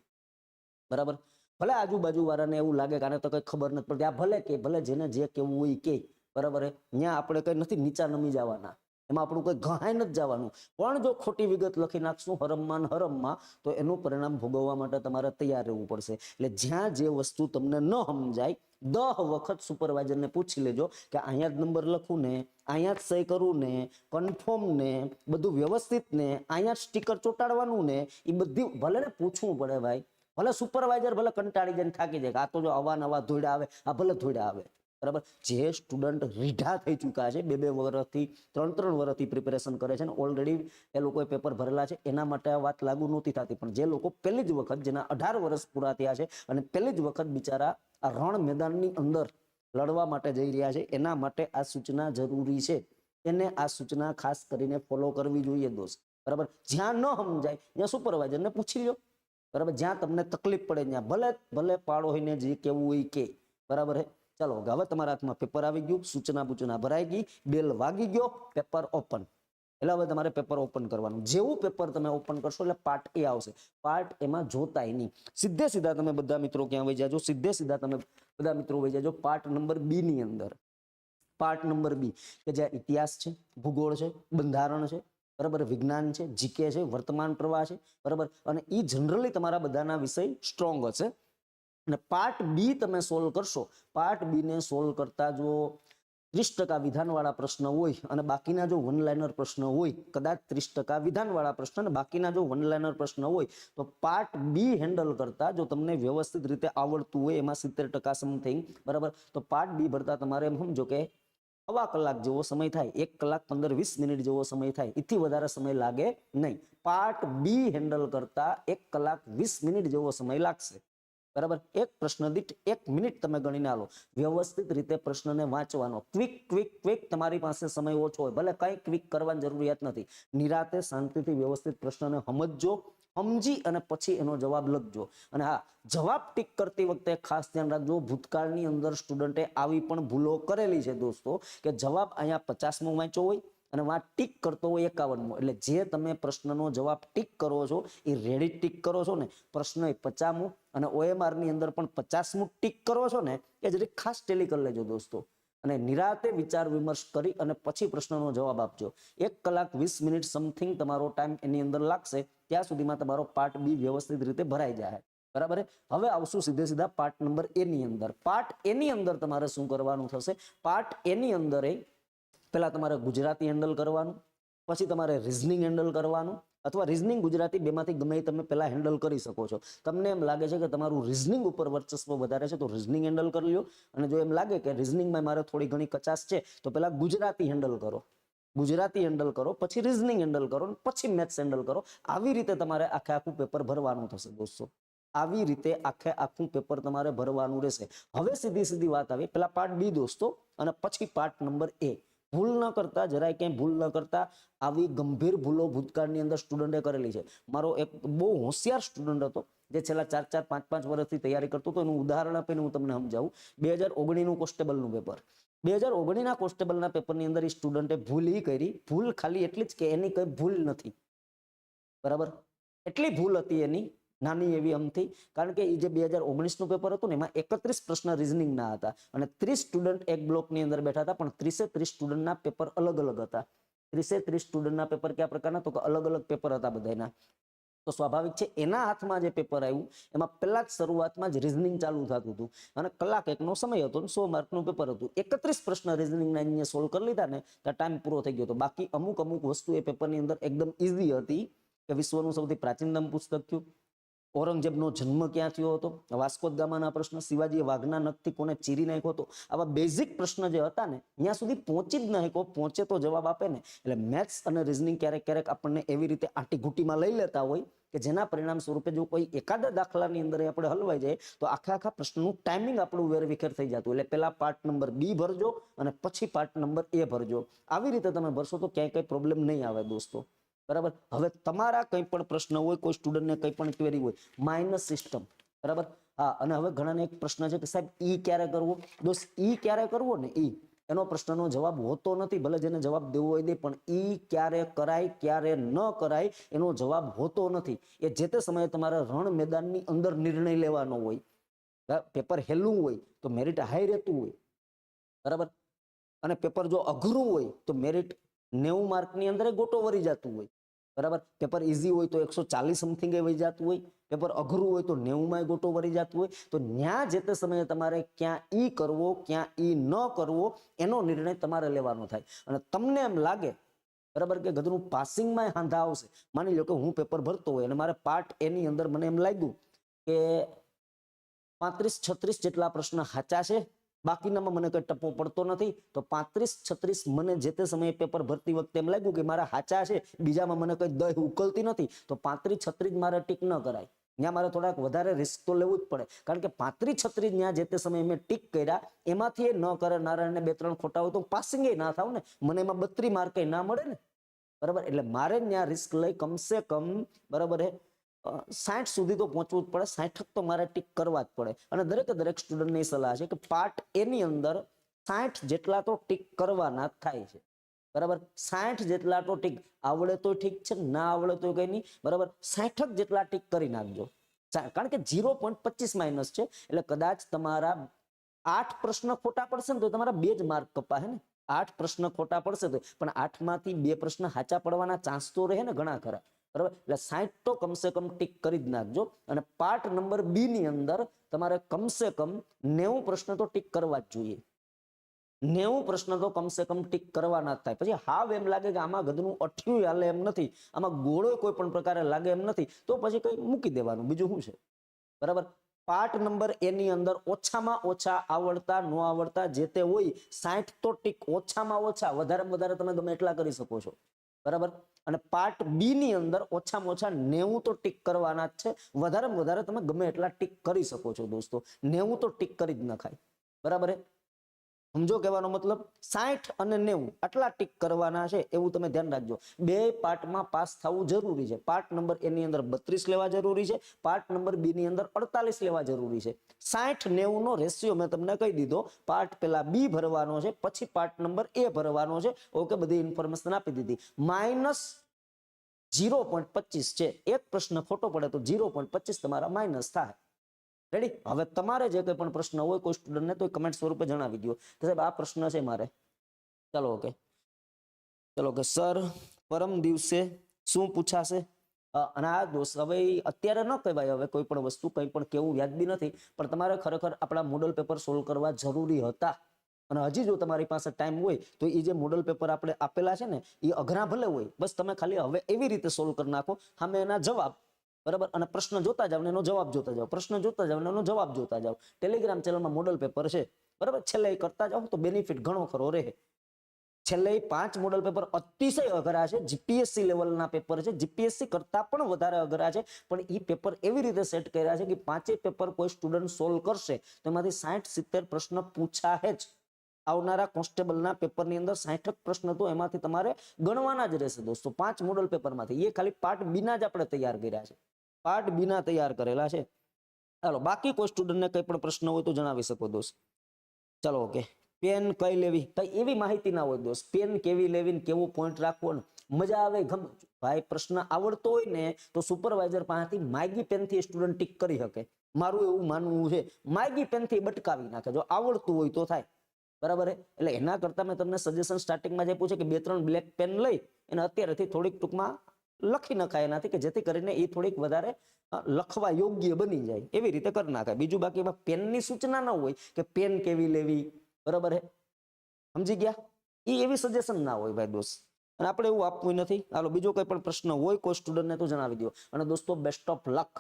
બરાબર? ભલે આજુબાજુ વાળાને એવું લાગે કે આને તો કંઈ ખબર નથી પડતી. આ ભલે કે, ભલે જેને જે કેવું હોય કે. બરાબર ત્યાં આપણે કઈ નથી નીચા નમી જવાના. એમાં આપણું કોઈ ગહાય નથી જવાનું. પણ જો ખોટી વિગત લખી નાખશું, હરમમાં હરમમાં, તો એનું પરિણામ ભોગવવા માટે તમારે તૈયાર રહેવું પડશે. એટલે જ્યાં જે વસ્તુ તમને ન સમજાય, દહ વખત સુપરવાઇઝરને પૂછી લેજો કે અહીંયા જ નંબર લખું ને, અહીંયા જ સહી કરું ને કન્ફર્મ ને, બધું વ્યવસ્થિત ને, અહીંયા જ સ્ટીકર ચોંટાડવાનું ને એ બધી ભલે ને પૂછવું પડે ભાઈ. ભલે સુપરવાઇઝર ભલે કંટાળી જઈને થાકી જાય આ તો જો અવાનવા ધોઈડા આવે આ ભલે ધોઈડા આવે. બરાબર? જે સ્ટુડન્ટ રીઢા થઈ ચૂક્યા છે, બે બે વર્ષથી ત્રણ ત્રણ વર્ષથી પ્રિપેરેશન કરે છે ને ઓલરેડી એ લોકોએ પેપર ભરેલા છે. એના માટે આ વાત લાગુ નહોતી થતી, પણ જે લોકો પહેલી જ વખત, જેના અઢાર વર્ષ પૂરા થયા છે અને પહેલી જ વખત બિચારા આ રણ મેદાનની અંદર લડવા માટે જઈ રહ્યા છે, એના માટે આ સૂચના જરૂરી છે. એને આ સૂચના ખાસ કરીને ફોલો કરવી જોઈએ દોસ્ત, બરાબર? જ્યાં ન સમજાય, ત્યાં સુપરવાઇઝરને પૂછી લો બરાબર? જ્યાં તમને તકલીફ પડે, ત્યાં ભલે ભલે પાડો હોય ને જે કેવું હોય કે, બરાબર હે? ચાલો હવે તમારા હાથમાં પેપર આવી ગયું, સૂચના પૂચના ભરાઈ ગઈ બેલ વાગી ગયો પેપર ઓપન એટલે હવે તમારે પેપર ઓપન કરવાનું. જેવું પેપર તમે ઓપન કરશો એટલે પાર્ટ એ આવશે. પાર્ટ એમાં જોતાય નહીં. સીધે સીધા તમે બધા મિત્રો ક્યાં વહી જાજો, સીધે સીધા તમે બધા મિત્રો વહી જાજો પાર્ટ નંબર બી ની અંદર. પાર્ટ નંબર બી કે જ્યાં ઇતિહાસ છે, ભૂગોળ છે, બંધારણ છે, બરાબર, વિજ્ઞાન છે, જીકે છે, વર્તમાન પ્રવાહ છે, બરાબર, અને એ જનરલી તમારા બધાના વિષય સ્ટ્રોંગ હશે. અને પાર્ટ બી તમે સોલ્વ કરશો. પાર્ટ બીને સોલ્વ કરતા જો ત્રીસ ટકા વિધાનવાળા પ્રશ્ન હોય અને બાકીના જો વન લાઇનર પ્રશ્ન હોય, કદાચ ત્રીસ ટકા વિધાનવાળા પ્રશ્ન અને બાકીના જો વન લાઇનર પ્રશ્ન હોય, તો પાર્ટ બી હેન્ડલ કરતા જો તમને વ્યવસ્થિત રીતે આવડતું હોય, એમાં સિત્તેર ટકા સમથિંગ, બરાબર? તો પાર્ટ બી ભરતા તમારે એમ સમજો કે સવા કલાક જેવો સમય થાય, એક કલાક પંદર વીસ મિનિટ જેવો સમય થાય, એથી વધારે સમય લાગે નહીં. પાર્ટ બી હેન્ડલ કરતા એક કલાક વીસ મિનિટ જેવો સમય લાગશે. બરાબર? એક પ્રશ્ન દીઠ એક મિનિટ તમે ગણીને આલો. વ્યવસ્થિત રીતે પ્રશ્નને વાંચવાનો. ક્વિક ક્વિક ક્વિક તમારી પાસે સમય ઓછો હોય. ભલે કઈ ક્વિક કરવાની જરૂરિયાત નથી. નિરાતે શાંતિથી વ્યવસ્થિત પ્રશ્નને સમજજો, સમજી અને પછી એનો જવાબ લખજો. અને હા, જવાબ ટીક કરતી વખતે ખાસ ધ્યાન રાખજો, ભૂતકાળની અંદર સ્ટુડન્ટે આવી પણ ભૂલો કરેલી છે દોસ્તો, કે જવાબ અહીંયા પચાસમો વાંચ્યો હોય અને વા ટીક કરતો હોય એકાવનમો. એટલે જે તમે પ્રશ્નનો જવાબ ટીક કરો છો, એ રેડી ટીક કરો છો ને, પ્રશ્ન એ પચામું અને ઓએમઆરની અંદર પણ પચાસમું ટીક કરો છો ને, એ જરી ખાસ ટેલી કરી લેજો દોસ્તો. અને નિરાતે વિચાર વિમર્શ કરી અને પછી પ્રશ્નનો જવાબ આપજો. એક કલાક વીસ મિનિટ સમથિંગ તમારો ટાઈમ એની અંદર લાગશે, ત્યાં સુધીમાં તમારો પાર્ટ બી વ્યવસ્થિત રીતે ભરાઈ જાય બરાબર હવે આવશું સીધે સીધા પાર્ટ નંબર એની અંદર. પાર્ટ એની અંદર તમારે શું કરવાનું થશે? પાર્ટ એની અંદર પહેલા તમારે ગુજરાતી હેન્ડલ કરવાનું, પછી તમારે રિઝનિંગ હેન્ડલ કરવાનું, અથવા રિઝનિંગ ગુજરાતી બેમાંથી ગમે એ તમે પહેલાં હેન્ડલ કરી શકો છો. તમને એમ લાગે છે કે તમારું રિઝનિંગ ઉપર વર્ચસ્વ વધારે છે, તો રિઝનિંગ હેન્ડલ કરી લો અને જો એમ લાગે કે રિઝનિંગમાં મારે થોડી ઘણી કચાશ છે, તો પહેલાં ગુજરાતી હેન્ડલ કરો. ગુજરાતી હેન્ડલ કરો, પછી રિઝનિંગ હેન્ડલ કરો પછી મેથ્સ હેન્ડલ કરો. આવી રીતે તમારે આખે આખું પેપર ભરવાનું થશે, દોસ્તો. આવી રીતે આખે આખું પેપર તમારે ભરવાનું રહેશે. હવે સીધી સીધી વાત આવી. પેલા પાર્ટ બી દોસ્તો, અને પછી પાર્ટ નંબર એ ભૂલ ન કરતા, જરાય ક્યાંય ભૂલ ન કરતા, આવી ગંભીર ભૂલો ભૂતકાળની અંદર સ્ટુડન્ટે કરેલી છે. મારો એક બહુ હોશિયાર સ્ટુડન્ટ હતો, જે છેલ્લા ચાર ચાર, પાંચ પાંચ વર્ષથી તૈયારી કરતો હતો. એનું ઉદાહરણ આપીને હું તમને સમજાવું. બે હજાર ઓગણીનું કોન્સ્ટેબલનું પેપર. બે હજાર ઓગણીના કોન્સ્ટેબલના પેપરની અંદર એ સ્ટુડન્ટે ભૂલ ઈ કરી. ભૂલ ખાલી એટલી જ કે એની કઈ ભૂલ નથી. બરાબર? એટલી ભૂલ હતી એની નાની એવી અમથી કારણ કે એ જે બે હજાર ઓગણીસનું પેપર હતું ને, એમાં એકત્રીસ પ્રશ્ન રિઝનિંગના હતા. અને ત્રીસ સ્ટુડન્ટ એક બ્લોકની અંદર બેઠા હતા, પણ ત્રીસે ત્રીસ સ્ટુડન્ટના પેપર અલગ અલગ હતા. ત્રીસે ત્રીસ સ્ટુડન્ટના પેપર કયા પ્રકારના? તો કે અલગ અલગ પેપર હતા બધાના તો સ્વાભાવિક છે, એના હાથમાં જે પેપર આવ્યું, એમાં પહેલા જ શરૂઆતમાં જ રિઝનિંગ ચાલુ થતું હતું. અને કલાક એકનો સમય હતો સો માર્કનું પેપર હતું. એકત્રીસ પ્રશ્ન રિઝનિંગના અહીંયા સોલ્વ કરી લીધા ને ત્યાં ટાઈમ પૂરો થઈ ગયો હતો. બાકી અમુક અમુક વસ્તુ એ પેપરની અંદર એકદમ ઇઝી હતી, કે વિશ્વનું સૌથી પ્રાચીનતમ પુસ્તક કયું ઔરંગઝેબનો જન્મ ક્યાં થયો હતો? વાસ્કો ગામાના પ્રશ્ન, શિવાજીએ વાઘના નખથી કોને ચીરી નાખ્યો હતો? આવા બેઝિક પ્રશ્ન જે હતા ને, ત્યાં સુધી પહોંચી જ કો પહોંચે તો જવાબ આપે ને. એટલે મેથ્સ અને રિઝનિંગ ક્યારેક ક્યારેક આપણને એવી રીતે આટી ઘૂંટીમાં લઈ લેતા હોય કે જેના પરિણામ સ્વરૂપે જો કોઈ એકાદ દાખલાની અંદર આપણે હલવાઈ જાય, તો આખા આખા પ્રશ્નનું ટાઈમિંગ આપણું વેરવિખેર થઈ જતું. એટલે પહેલા પાર્ટ નંબર બી ભરજો અને પછી પાર્ટ નંબર એ ભરજો. આવી રીતે તમે ભરશો તો ક્યાંય કઈ પ્રોબ્લેમ નહીં આવે દોસ્તો. બરાબર? હવે તમારા કંઈ પણ પ્રશ્ન હોય, કોઈ સ્ટુડન્ટને કંઈ પણ ક્વેરી હોય માઇનસ સિસ્ટમ બરાબર? હા, અને હવે ઘણાને એક પ્રશ્ન છે કે સાહેબ, ઈ ક્યારે કરવો? દોસ્ત, ઈ ક્યારે કરવો ને ઈ? એનો પ્રશ્નનો જવાબ હોતો નથી, ભલે જેને જવાબ દેવો હોય દે, પણ ઈ ક્યારે કરાય, ક્યારે ન કરાય, એનો જવાબ હોતો નથી. એ જે તે સમયે તમારે રણ મેદાનની અંદર નિર્ણય લેવાનો હોય પેપર હેલું હોય, તો મેરિટ હાઈ રહેતું હોય. બરાબર? અને પેપર જો અઘરું હોય, તો મેરિટ નેવું માર્કની અંદર ગોટો વરી જતું હોય. બરાબર? પેપર ઇઝી હોય તો એકસો ચાલીસ સમથિંગ વહી જતું હોય. પેપર અઘરું હોય તો નેવુંમાં ગોટો વરી જતું હોય. તો ન્યા જે તે સમયે તમારે ક્યાં ઈ કરવો, ક્યાં ઈ ન કરવો, એનો નિર્ણય તમારે લેવાનો થાય. અને તમને એમ લાગે, બરાબર, કે ગધનું પાસિંગમાં હાંધા આવશે. માની લો કે હું પેપર ભરતો હોય અને મારે પાર્ટ એની અંદર મને એમ લાગ્યું કે પાંત્રીસ છત્રીસ જેટલા પ્રશ્ન સાચા છે બાકીનામાં મને કઈ ટપ્પો પડતો નથી. તો પાંત્રીસ છત્રીસ મને જે તે સમયે પેપર ભરતી વખતે એમ લાગ્યું કે મારા હાચા છે, બીજામાં મને કઈ દહ ઉકલતી નથી. તો પાંત્રીસ છત્રીસ મારે ટીક ન કરાય. ત્યાં મારે થોડાક વધારે રિસ્ક તો લેવું જ પડે. કારણ કે પાંત્રીસ છત્રીસ ત્યાં જે તે સમયે મેં ટીક કર્યા, એમાંથી એ ન કરે નારાયણને બે ત્રણ ખોટા હોય તો પાસિંગ ના થાવ ને. મને એમાં બત્રી માર્કે ના મળે ને. બરાબર? એટલે મારે ત્યાં રિસ્ક લઈ કમસે કમ, બરાબર હે? સાઠ સુધી તો પહોંચવું જ પડે, સાઠ તો મારે ટીક કરવા જ પડે. અને દરેકે દરેક સ્ટુડન્ટની સલાહ છે કે પાર્ટ એની અંદર સાઠ જેટલા તો ટીક કરવાના થાય છે. બરાબર? સાઠ જેટલા તો ટીક. આવડે તો ઠીક છે, ના આવડે તો કઈ નહીં. બરાબર? સાઠ જ જેટલા ટીક કરી નાખજો. કારણ કે ઝીરો પોઈન્ટ પચીસ માઇનસ છે, એટલે કદાચ તમારા આઠ પ્રશ્ન ખોટા પડશે ને તો તમારા બે જ માર્ક કપાશે ને? આઠ પ્રશ્ન ખોટા પડશે તો. પણ આઠમાંથી બે પ્રશ્ન સાચા પડવાના ચાન્સ તો રહે ને ઘણા ખરા. બરાબર? એટલે સાહીઠ તો કમસે કમ ટીક કરી જ નાખજો. અને પાર્ટ નંબર બી ની અંદર તમારે કમસે કમ નેવું પ્રશ્ન તો ટીક કરવા જ જોઈએ. નેવું પ્રશ્ન તો કમસે કમ ટીક કરવાના જ થાય. પછી હાવ એમ લાગે કે આમાં ગધનું અઠ્યું હાલે એમ નથી. આમાં ગોળો કોઈ પણ પ્રકારે લાગે એમ નથી. તો પછી કઈ મૂકી દેવાનું. બીજું શું છે? બરાબર? પાર્ટ નંબર એની અંદર ઓછામાં ઓછા આવડતા, ન આવડતા જે તે હોય, સાઠ તો ટીક ઓછામાં ઓછા વધારે વધારે તમે ગમે એટલા કરી શકો છો. બરાબર? અને પાર્ટ બી ની અંદર ઓછામાં ઓછા નેવું તો ટીક કરવાના જ છે. વધારેમાં વધારે તમે ગમે એટલા ટીક કરી શકો છો દોસ્તો. નેવું તો ટીક કરી જ નખાય. બરાબર? સમજો કહેવાનો મતલબ સાઠ અને નેવું આટલા ટીક કરવાના છે એવું તમે ધ્યાન રાખજો. બે પાર્ટમાં પાસ થવું જરૂરી છે. પાર્ટ નંબર એની અંદર બત્રીસ લેવા જરૂરી છે. પાર્ટ નંબર બી ની અંદર અડતાલીસ લેવા જરૂરી છે. સાઠ નેવું નો રેશિયો મેં તમને કહી દીધો. પાર્ટ પેલા બી ભરવાનો છે, પછી પાર્ટ નંબર એ ભરવાનો છે. ઓકે, બધી ઇન્ફોર્મેશન આપી દીધી. માઇનસ જીરો પોઈન્ટ પચીસ છે. એક પ્રશ્ન ખોટો પડે તો જીરો પોઈન્ટ પચીસ તમારા માઇનસ થાય. રેડી હવે તમારે જે કંઈ પણ પ્રશ્ન હોય, કોઈ સ્ટુડન્ટને તો કમેન્ટ સ્વરૂપે જણાવી દો કે સાહેબ, આ પ્રશ્ન છે મારે. ચાલો, ઓકે. ચલો કે સર, પરમ દિવસે શું પૂછાશે? અને આ દોસ્ત હવે અત્યારે ન કહેવાય, હવે કોઈ પણ વસ્તુ, કંઈ પણ કેવું વ્યાજબી નથી, પણ તમારે ખરેખર આપણા મોડલ પેપર સોલ્વ કરવા જરૂરી હતા. અને હજી જો તમારી પાસે ટાઈમ હોય, તો એ જે મોડલ પેપર આપણે આપેલા છે ને એ અઘરા ભલે હોય, બસ તમે ખાલી હવે એવી રીતે સોલ્વ કરી નાખો, સામે એના જવાબ બરાબર? અને પ્રશ્ન જોતા જાવ એનો જવાબ જોતા જાવ. પ્રશ્ન જોતા જાવ એનો જવાબ જોતા જાવ. ટેલિગ્રામ ચેનલમાં મોડલ પેપર છે. બરાબર? છેલ્લે કરતા જાવ તો બેનિફિટ ઘણો ખરો રહે. છેલ્લે પાંચ મોડલ પેપર અતિશય અઘરા છે. જીપીએસસી લેવલના પેપર છે. જીપીએસસી કરતા પણ વધારે અઘરા છે. પણ એ પેપર એવી રીતે સેટ કર્યા છે કે પાંચે પેપર કોઈ સ્ટુડન્ટ સોલ્વ કરશે તો એમાંથી સાઠ સિત્તેર પ્રશ્ન પૂછાશે જ. આવનારા કોન્સ્ટેબલના પેપરની અંદર સાઠક પ્રશ્ન તો એમાંથી તમારે ગણવાના જ રહેશે દોસ્તો. પાંચ મોડલ પેપરમાંથી એ ખાલી પાર્ટ બીના જ આપણે તૈયાર કર્યા છે. પાર્ટ બીના તૈયાર કરેલા છે. ચાલો, બાકી કોઈ સ્ટુડન્ટને કંઈ પણ પ્રશ્ન હોય તો જણાવી શકો દોસ્ત. ચાલો ઓકે પેન કઈ લેવી? કઈ એવી માહિતી ના હોય દોસ્ત. પેન કેવી લેવી ને કેવો પોઈન્ટ રાખવો ને મજા આવે, ગમે. ભાઈ, પ્રશ્ન આવડતો હોય ને તો સુપરવાઇઝર પાસેથી માગી પેનથી સ્ટુડન્ટ ટીક કરી શકે. મારું એવું માનવું છે. માગી પેનથી બટકાવી નાખે. જો આવડતું હોય તો થાય. બરાબર? એટલે એના કરતા મેં તમને સજેશન સ્ટાર્ટિંગમાં જે પૂછે કે બે ત્રણ બ્લેક પેન લઈ અને અત્યારેથી થોડીક ટૂંકમાં લખી નખાય એનાથી કે જેથી કરીને એ થોડીક વધારે લખવા યોગ્ય બની જાય. એવી રીતે કરી નાખાય. બીજું બાકી એમાં પેનની સૂચના ન હોય કે પેન કેવી લેવી. બરાબર હે? સમજી ગયા? એ એવી સજેશન ના હોય ભાઈ દોસ્ત. અને આપણે એવું આપવું નથી. હાલો, બીજો કોઈ પણ પ્રશ્ન હોય કોઈ સ્ટુડન્ટને તો જણાવી દો અને દોસ્તો બેસ્ટ ઓફ લક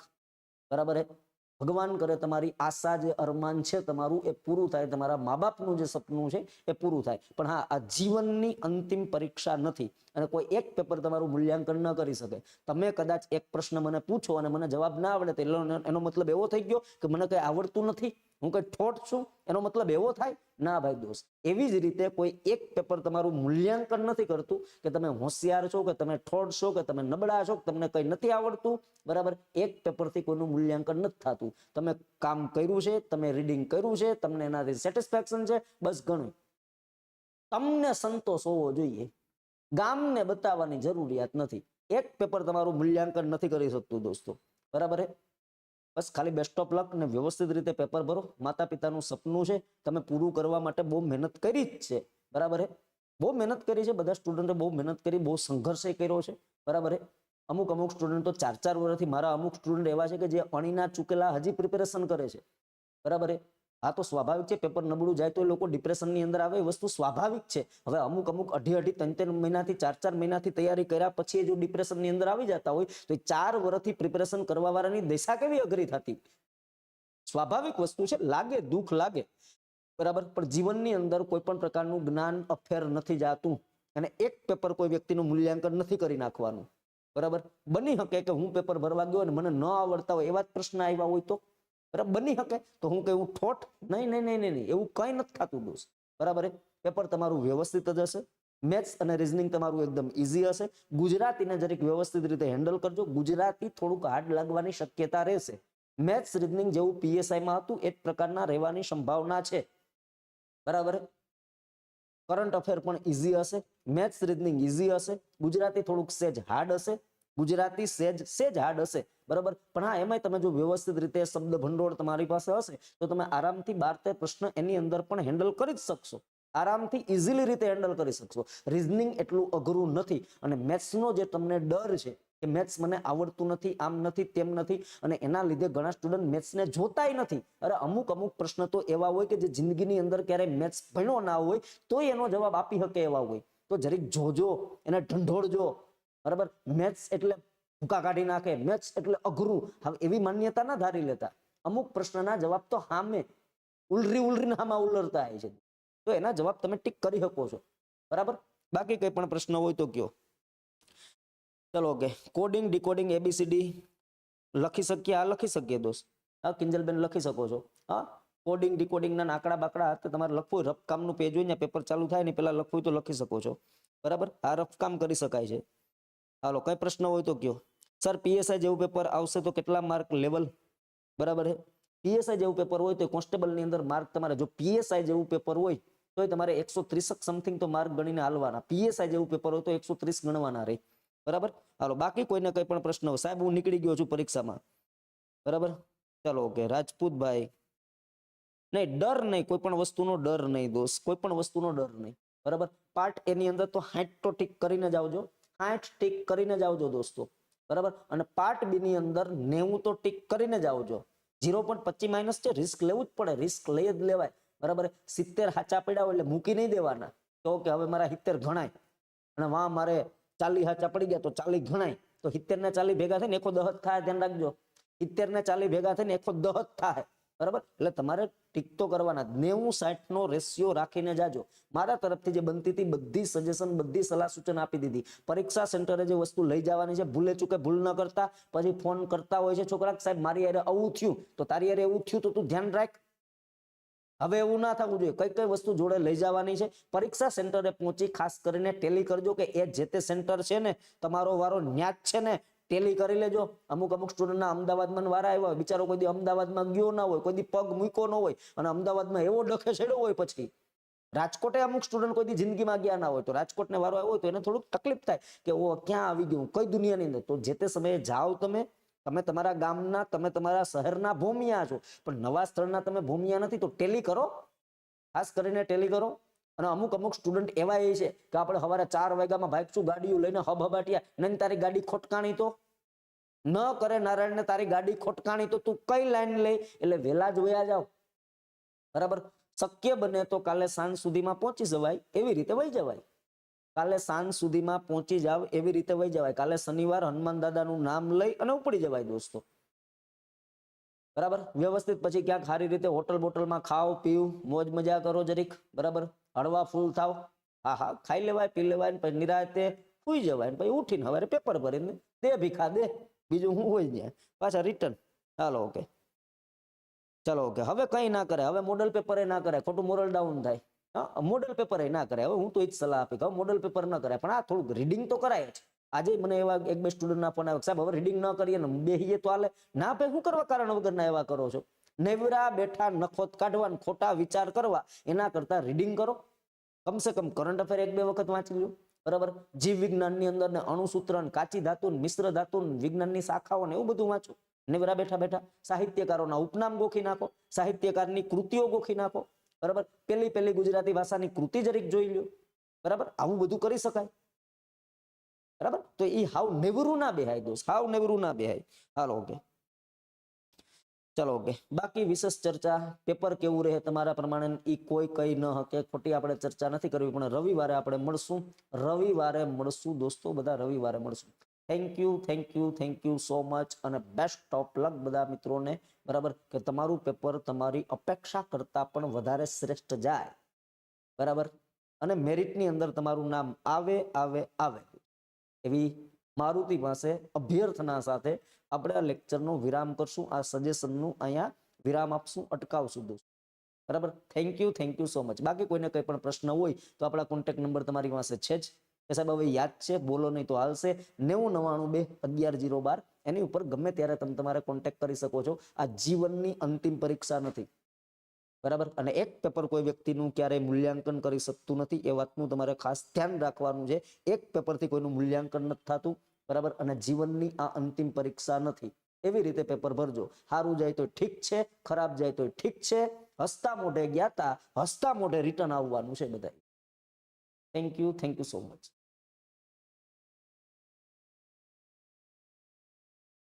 બરાબર હે? ભગવાન કરે, તમારી આશા જે અરમાન છે, તમારું એ પૂરું થાય, તમારા મા બાપનું જે સપનું છે, એ પૂરું થાય. પણ હા, આ જીવનની અંતિમ પરીક્ષા નથી અને કોઈ એક પેપર તમારું મૂલ્યાંકન ન કરી શકે. તમે કદાચ એક પ્રશ્ન મને પૂછો અને મને જવાબ ના આવડે, તો એનો- મતલબ એવો થઈ ગયો કે મને કઈ આવડતું નથી? હું કઈ ઠોટ છું? એનો મતલબ એવો થાય, ના ભાઈ દોસ્ત, એવી જ રીતે કોઈ એક પેપર તમારું મૂલ્યાંકન નથી કરતું કે તમે હોશિયાર છો, કે તમે ઠોટ છો, કે તમે નબળા છો તમને કઈ નથી આવડતું. બરાબર? એક પેપરથી કોઈનું મૂલ્યાંકન નથી થતું. તમે કામ કર્યું છે, તમે રીડિંગ કર્યું છે, તમને એનાથી સેટિસ્ફેક્શન છે, બસ ઘણું તમને સંતોષ હોવો જોઈએ. ગામને બતાવવાની જરૂરિયાત નથી. એક પેપર તમારું મૂલ્યાંકન નથી કરી શકતું દોસ્તો. બરાબર બસ ખાલી બેસ્ટ ઓફ લક ને વ્યવસ્થિત રીતે પેપર ભરો. માતા પિતાનું સપનું છે, તમે પૂરું કરવા માટે બહુ મહેનત કરી જ છે. બરાબર બહુ મહેનત કરી છે, બધા સ્ટુડન્ટે બહુ મહેનત કરી, બહુ સંઘર્ષ કર્યો છે. બરાબર અમુક અમુક સ્ટુડન્ટ તો ચાર ચાર વર્ષથી મારા અમુક સ્ટુડન્ટ એવા છે કે જે અણીના ચૂકેલા હજી પ્રિપેરેશન કરે છે. બરાબર આ તો સ્વાભાવિક છે, પેપર નબળું જાય તો એ લોકો ડિપ્રેશનની અંદર આવે, એ વસ્તુ સ્વાભાવિક છે. હવે અમુક અમુક અઢી અઢી ત્રણ ત્રણ મહિનાથી, ચાર ચાર મહિનાથી તૈયારી કર્યા પછી જો ડિપ્રેશનની અંદર આવી જતા હોય, તો એ ચાર વર્ષથી પ્રિપેરેશન કરવા વાળાની દિશા કેવી અઘરી થતી? સ્વાભાવિક વસ્તુ છે, લાગે, દુઃખ લાગે. બરાબર? પણ જીવનની અંદર કોઈ પણ પ્રકારનું જ્ઞાન, અફેર નથી જાતું. અને એક પેપર કોઈ વ્યક્તિનું મૂલ્યાંકન નથી કરી નાખવાનું. બરાબર? બની શકે કે હું પેપર ભરવા ગયો અને મને ન આવડતા હોય એવા જ પ્રશ્ન આવ્યા હોય તો? બરાબર? બની શકે? તો હું કહું, ઠોઠ. નહીં નહીં નહીં નહીં એવું કંઈ નથી થતું, દોસ્ત. બરાબર પેપર તમારું વ્યવસ્થિત જ હશે. મેથ્સ અને રિઝનિંગ તમારું એકદમ ઇઝી હશે. ગુજરાતીને જરીક વ્યવસ્થિત રીતે હેન્ડલ કરજો. ગુજરાતી થોડુંક હાર્ડ લાગવાની શક્યતા રહેશે. મેથ્સ, રિઝનિંગ જેવું પીએસઆઈમાં હતું એ જ પ્રકારના રહેવાની સંભાવના છે. બરાબર કરંટ અફેર પણ ઈઝી હશે. મેથ્સ, રિઝનિંગ ઇઝી હશે. ગુજરાતી થોડુંક સેજ હાર્ડ હશે. ગુજરાતી સેજ સેજ હાર્ડ હશે. બરાબર? પણ હા, એમાંય તમે જો વ્યવસ્થિત રીતે શબ્દ ભંડોળ તમારી પાસે હશે, તો તમે આરામથી બાર તેર પ્રશ્ન એની અંદર પણ હેન્ડલ કરી જ શકશો. આરામથી ઇઝીલી રીતે હેન્ડલ કરી શકશો. રિઝનિંગ એટલું અઘરું નથી અને મેથ્સનો જે તમને ડર છે, કે મેથ્સ મને આવડતું નથી, આમ નથી, તેમ નથી, અને એના લીધે ઘણા સ્ટુડન્ટ મેથ્સને જોતાય નથી. અરે, અમુક અમુક પ્રશ્ન તો એવા હોય કે જે જિંદગીની અંદર ક્યારેય મેથ્સ ભણ્યો ના હોય, તોય એનો જવાબ આપી શકે એવા હોય. તો જરીક જોજો, એને ઢંઢોળજો. બરાબર? મેથ્સ એટલે ભૂકા કાઢી નાખે મેથ્સ એટલે અઘરું. હવે એવી માન્યતા ના ધારી લેતા. અમુક પ્રશ્નના જવાબ તો હામે, ઉલરી ઉલરીને હામાં ઉલરતા હોય છે. તો એના જવાબ તમે ટીક કરી શકો છો. બરાબર? બાકી કંઈ પણ પ્રશ્ન હોય તો કયો. ચલો ઓકે કોડિંગ ડીકોડિંગ એબીસીડી લખી શકીએ? આ લખી શકીએ દોસ્ત. હા, કિંજલબેન લખી શકો છો. હા કોડિંગ ડીકોડિંગના આંકડા બાકડા તો તમારે લખવું હોય રફ કામનું પેજ હોય ને પેપર ચાલુ થાય ને પહેલાં લખવું હોય તો લખી શકો છો. બરાબર? આ રફ કામ કરી શકાય છે. હાલો, કઈ પ્રશ્ન હોય તો કયો. સર પીએસઆઈ જેવું પેપર આવશે તો કેટલા માર્ક લેવલ બરાબર છે? પીએસઆઈ જેવું પેપર હોય તો કોન્સ્ટેબલની અંદર માર્ક તમારે જો પીએસઆઈ જેવું પેપર હોય તો તમારે એકસો ત્રીસક સમથિંગ તો માર્ક ગણીને હાલવાના. પીએસઆઈ જેવું પેપર હોય તો એકસો ત્રીસ ગણવાના રહે બરાબર? હાલો, બાકી કોઈને કઈ પણ પ્રશ્ન હોય, સાહેબ, હું નીકળી ગયો છું પરીક્ષામાં. બરાબર? ચાલો, ઓકે, રાજપૂતભાઈ. નહીં, ડર નહીં, કોઈ પણ વસ્તુનો ડર નહીં, દોસ્ત. કોઈ પણ વસ્તુનો ડર નહીં. બરાબર? પાર્ટ એની અંદર તો હાઈટ તો ટીક કરીને જ આવજો. હાઈટ ટીક કરીને જ આવજો, દોસ્તો. બરાબર? અને પાર્ટ બી ની અંદર નેવું તો ટીક કરીને જ આવજો. ઝીરો પોઈન્ટ પચીસ માઇનસ છે રિસ્ક લેવું જ પડે. રિસ્ક લઈ જ લેવાય. બરાબર? સિત્તેર હાચા પડ્યા એટલે મૂકી નહીં દેવાના. તો કે હવે મારા સિત્તેર ગણાય. અને વાહ, મારે ચાલી હાચા પડી ગયા તો ચાલી ગણાય. તો સિત્તેર ને ચાલી ભેગા થઈને એકો દહત થાય, ધ્યાન રાખજો. સિત્તેર ને ચાલી ભેગા થઈને એકો દહત થાય. બરાબર? એટલે તમારે ટીક તો કરવાના. નેવું સાઠ નો રેશિયો રાખીને જાજો. મારા તરફથી જે બનતી હતી, બધી સજેશન બધી સલાહ સૂચન આપી દીધી. પરીક્ષા સેન્ટરે જે વસ્તુ લઈ જવાની છે, ભૂલે ચૂકે ભૂલ ન કરતા, પછી ફોન કરતા હોય છે છોકરા સાહેબ, મારી યારે આવું થયું. તો તારી યારે એવું થયું તો તું ધ્યાન રાખ. હવે એવું ના થવું જોઈએ. કઈ કઈ વસ્તુ જોડે લઈ જવાની છે? પરીક્ષા સેન્ટરે પહોંચી ખાસ કરીને ટેલી કરજો કે એ જે તે સેન્ટર છે ને, તમારો વારો ન્યાજ છે ને ટેલી કરી લેજો. અમુક અમુક સ્ટુડન્ટના અમદાવાદમાં વારા આવ્યા હોય. બિચારો કોઈ અમદાવાદમાં ગયો ના હોય, કોઈ પગ મૂક્યો ન હોય અને અમદાવાદમાં એવો ડખે છેડ્યો હોય પછી. રાજકોટે અમુક સ્ટુડન્ટ કોઈ દી જિંદગીમાં ગયા ના હોય. તો રાજકોટને વારો આવ્યો હોય તો એને થોડુંક તકલીફ થાય કે ઓ ક્યાં આવી ગયું કઈ દુનિયાની અંદર? તો જે તે સમયે જાઓ તમે તમે તમારા ગામના, તમે તમારા શહેરના ભૂમિયા છો. પણ નવા સ્થળના તમે ભૂમિયા નથી, તો ટેલી કરો. ખાસ કરીને ટેલી કરો. અને અમુક અમુક સ્ટુડન્ટ એવા એ છે કે, આપણે સવારે ચાર વાગ્યામાં ભાગશું ગાડીઓ લઈને હબ હબાટિયા. નહીં તારી ગાડી ખોટકાણી તો. ન કરે નારાયણને તારી ગાડી ખોટકાણી તો તું કઈ લાઈન લઈ? એટલે વહેલા જ વયા જાવ. બરાબર? શક્ય બને તો કાલે સાંજ સુધીમાં પહોંચી જવાય. એવી રીતે વહી જવાય. કાલે સાંજ સુધીમાં પહોંચી જાવ, એવી રીતે વહી જવાય. કાલે શનિવાર હનુમાન દાદાનું નામ લઈ અને ઉપડી જવાય દોસ્તો. બરાબર? વ્યવસ્થિત પછી ક્યાંક સારી રીતે હોટલ બોટલમાં ખાઓ પીવું મોજ મજા કરો જરીક. બરાબર? હળવા ફૂલ થાવ. હા હા, ખાઈ લેવાય, પી લેવાય પછી નિરાતે સુઈ જવાય પછી ઉઠીને હવે પેપર ભરીને દે ભીખા દે. બીજું શું હોય ત્યાં? પાછા રિટર્ન ચાલો ઓકે ચાલો ઓકે હવે કઈ ના કરે હવે મોડલ પેપર એ ના કરે ખોટું મોરલ ડાઉન થાય. હા મોડલ પેપર એ ના કરે હવે હું તો એ જ સલાહ આપી હવે મોડલ પેપર ન કરાય. પણ આ થોડુંક રીડિંગ તો કરાય જ. આજે મને એવા એક બે સ્ટુડન્ટ ના ફોન આવ્યો સાહેબ, હવે રીડિંગ ન કરીએ ને બેહીએ તો હાલે. ના પે શું કરવા કારણ વગરના એવા કરો છો? નેવરા બેઠા નખોત કાઢવા ખોટા વિચાર કરવા. એના કરતા રીડિંગ કરો. કમસે કમ કરંટ અફેર એક બે વખત વાંચી લો બરાબર? જીવ વિજ્ઞાનની અંદર ને અણુસૂત્રન કાચી ધાતુ મિશ્ર ધાતુ વિજ્ઞાનની શાખાઓ ને એવું બધું વાંચો. નેવરા બેઠા બેઠા સાહિત્યકારોના ઉપનામ ગોખી નાખો, સાહિત્યકારની કૃતિઓ ગોખી નાખો. બરાબર? પેલી પેલી ગુજરાતી ભાષાની કૃતિ જરીક જોઈ લ્યો. બરાબર? આવું બધું કરી શકાય. બરાબર? તો એ હાવ નેવરું ના બેહાય દોસ્ત, હાવ નેવરું ના બેહાય. હાલો ઓકે ચલો ઓકે બાકી વિશેષ ચર્ચા, પેપર કેવું રહે તમારા પ્રમાણે એ કોઈ કઈ ન હકે. ખોટી આપણે ચર્ચા નથી કરવી, પણ રવિવારે આપણે મળશું. રવિવારે મળશું દોસ્તો, બધા રવિવારે મળશું. Thank you thank you thank you so much અને બેસ્ટ ઓફ લક બધા મિત્રોને. બરાબર? કે તમારું પેપર તમારી અપેક્ષા કરતા પણ વધારે શ્રેષ્ઠ જાય. બરાબર? અને મેરિટની અંદર તમારું નામ આવે આવે આવે. એવી મારુતિ પાસે અભ્યર્થના સાથે આપણે આ લેક્ચરનો વિરામ કરશું, આ સજેશનનું અહીંયા વિરામ આપશું, અટકાવશું દોસ્તો. બરાબર? Thank you thank you so much બાકી કોઈને કંઈ પણ પ્રશ્ન હોય, તો આપણા કોન્ટેક્ટ નંબર તમારી પાસે છે જ. કે સાહેબ હવે યાદ છે, બોલો નહીં તો હાલશે. નેવું નવ્વાણું બે અગિયાર જીરો બાર. એની ઉપર ગમે ત્યારે તમે તમારે કોન્ટેક્ટ કરી શકો છો. આ જીવનની અંતિમ પરીક્ષા નથી. બરાબર? અને એક પેપર કોઈ વ્યક્તિનું ક્યારેય મૂલ્યાંકન કરી શકતું નથી. એ વાતનું તમારે ખાસ ધ્યાન રાખવાનું છે. એક પેપરથી કોઈનું મૂલ્યાંકન નથી થતું. બરાબર? અને જીવનની આ અંતિમ પરીક્ષા નથી. એવી રીતે પેપર ભરજો. સારું જાય તો ઠીક છે, ખરાબ જાય તો ઠીક છે. હસતા મોઢે ગયા તા, હસતા મોઢે રિટર્ન આવવાનું છે બધા thank you thank you so much